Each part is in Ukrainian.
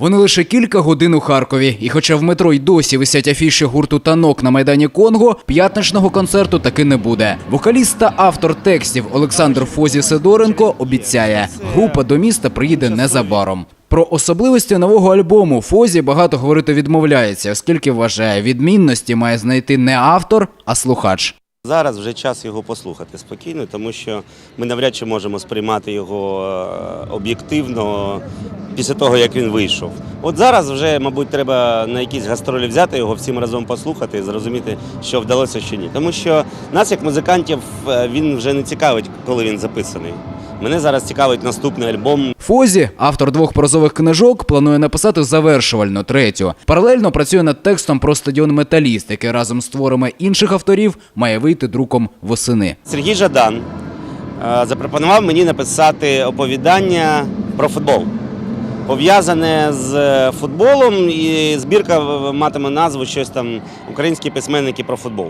Вони лише кілька годин у Харкові, і хоча в метро й досі висять афіші гурту танок на майдані Конго, п'ятничного концерту таки не буде. Вокаліст та автор текстів Олександр Фозі Сидоренко обіцяє, група до міста приїде незабаром. Про особливості нового альбому Фозі багато говорити відмовляється, оскільки вважає, відмінності має знайти не автор, а слухач. Зараз вже час його послухати спокійно, тому що ми навряд чи можемо сприймати його е, об'єктивно після того, як він вийшов. От зараз вже, мабуть, треба на якісь гастролі взяти його всім разом послухати і зрозуміти, що вдалося чи ні. Тому що нас, як музикантів, е, він вже не цікавить, коли він записаний. Мене зараз цікавить наступний альбом. Фозі, автор двох прозових книжок, планує написати завершувальну третю. Паралельно працює над текстом про стадіон Металіст, який разом з творами інших авторів має вийти друком восени. Сергій Жадан е, запропонував мені написати оповідання про футбол. Пов'язане з е, футболом, і збірка матиме назву щось там Українські письменники про футбол.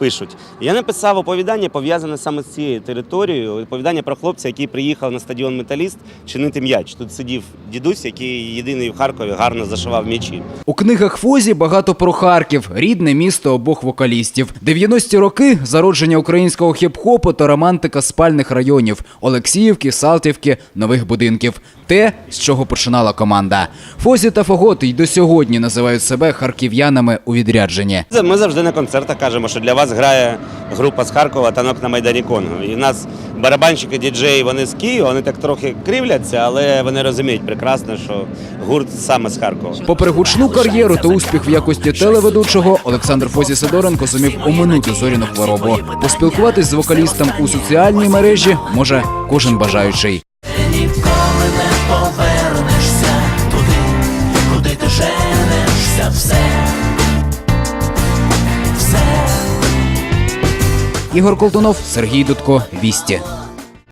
Пишуть. Я написав оповідання, пов'язане саме з цією територією. Оповідання про хлопця, який приїхав на стадіон Металіст чинити м'яч. Тут сидів дідусь, який єдиний в Харкові гарно зашивав м'ячі. У книгах Фозі багато про Харків, рідне місто обох вокалістів. 90-ті роки зародження українського хіп-хопу та романтика спальних районів Олексіївки, Салтівки, нових будинків. Те, з чого починала команда. Фозі та Фагот й до сьогодні називають себе харків'янами у відрядженні. Ми завжди на концертах кажемо, що для вас грає група з Харкова танок на Майдані Конго. І в нас барабанщики, діджеї, вони з Києва, вони так трохи кривляться, але вони розуміють прекрасно, що гурт саме з Харкова. Попри гучну кар'єру та успіх в якості телеведучого, Олександр Фозі Сидоренко зумів оминути зоряну хворобу. Поспілкуватись з вокалістом у соціальній мережі може кожен бажаючий. Ігор Колтунов, Сергій Дудко, Вісті.